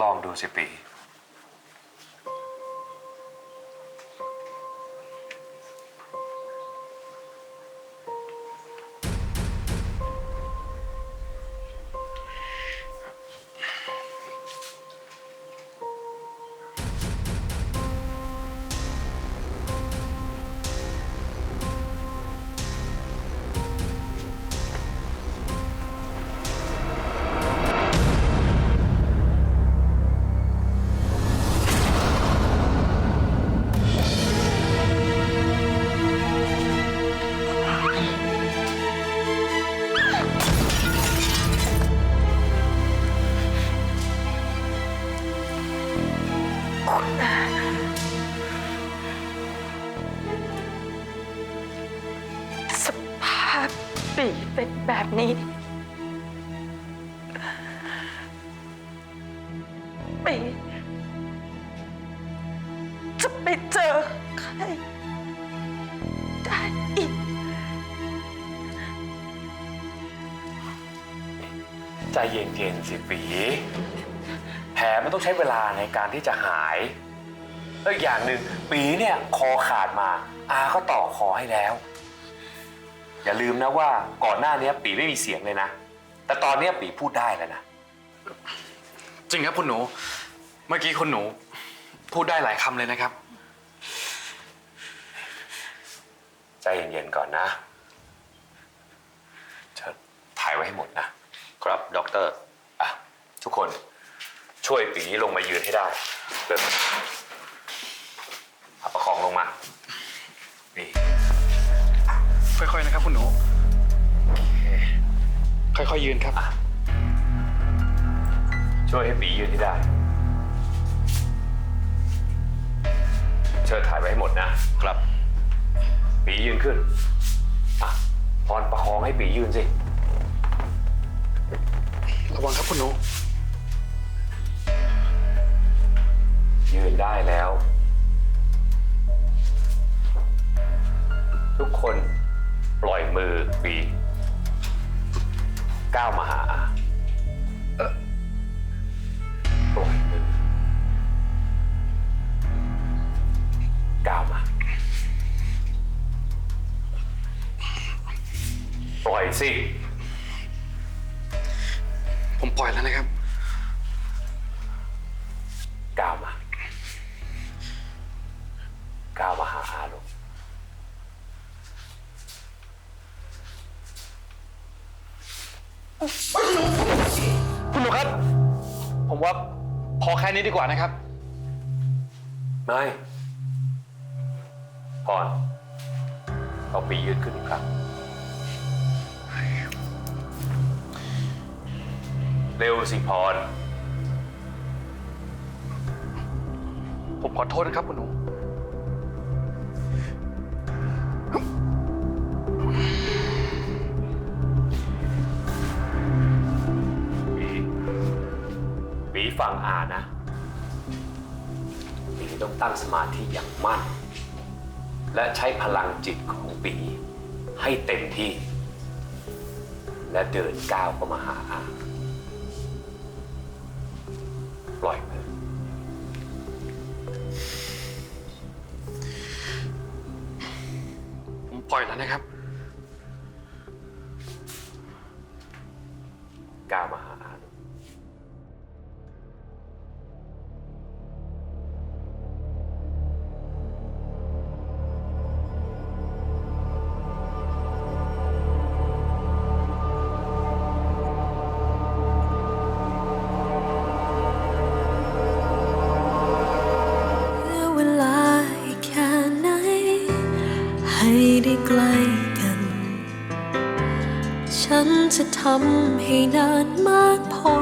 ลองดูสิปี สภาพปีเป็นแบบนี้ ปีจะไปเจอใครได้อีก ใจเย็นๆสิปี แผลมันต้องใช้เวลาในการที่จะหายแล้วอีกอย่างหนึ่งปีเนี่ยคอขาดมา อาก็ต่อคอให้แล้ว อย่าลืมนะว่าก่อนหน้านี้ปีไม่มีเสียงเลยนะ แต่ตอนเนี้ยปีพูดได้แล้วนะ จริงครับคุณหนู เมื่อกี้คุณหนู พูดได้หลายคำเลยนะครับ ใจเย็นๆก่อนนะเชิญถ่ายไว้ให้หมดนะครับด็อกเตอร์อะทุกคน ช่วยปีลงมายืนให้ได้เดินเอาประคองลงมา นี่ ค่อยๆนะครับคุณหนู ค่อยๆยืนครับ ช่วยให้ปียืนให้ได้ เชิญถ่ายไว้ให้หมดนะ ครับ ปียืนขึ้นอะพรประคองให้ปียืนสิ ระวังครับคุณหนู ยืนได้แล้ว ทุกคนปล่อยมือปีก้าวมาหาเออปล่อยมือก้าวมา ปล่อยสิ ผมปล่อยแล้วนะครับ คุณหนูครับ ผมว่าพอแค่นี้ดีกว่านะครับไม่พรเอาปียืดขึ้นอีกครั้งเร็วสิพร ผมขอโทษนะครับคุณหนู ปีฟังอานะปีต้องตั้งสมาธิอย่างมั่น และใช้พลังจิตของปีให้เต็มที่ และเดินก้าวเข้ามาหาอาปล่อยมือผมปล่อยแล้วนะครับก้าวมาหาอา ให้ได้ใกล้กัน ฉันจะทำให้นานมากพอ